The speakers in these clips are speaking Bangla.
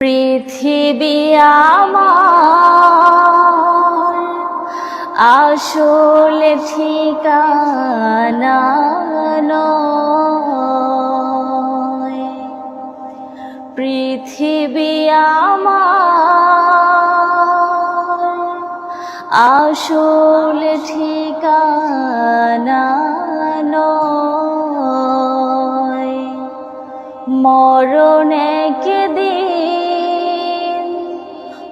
পৃথিবী আমার আসলে ঠিকানা পৃথিবী আমার আসলে ঠিকানা মরণ একদিন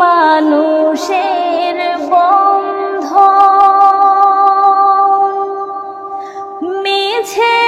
মানুষের বন্ধ মিছে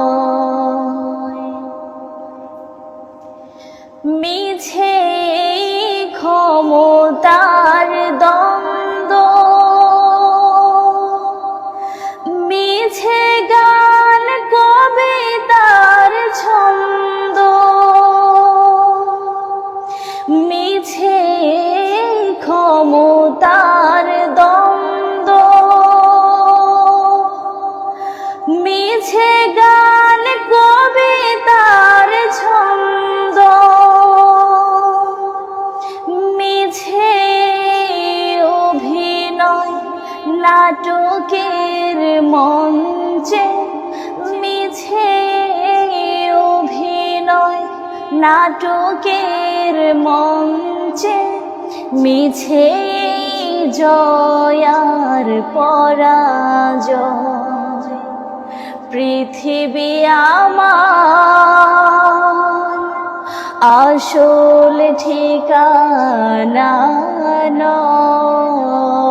মিছে নাটকের মঞ্চে মিছে অভিনয় নাটকের মঞ্চে মিছে জয়ার পরাজয়। পৃথিবী আমার আসল ঠিকানা নয়।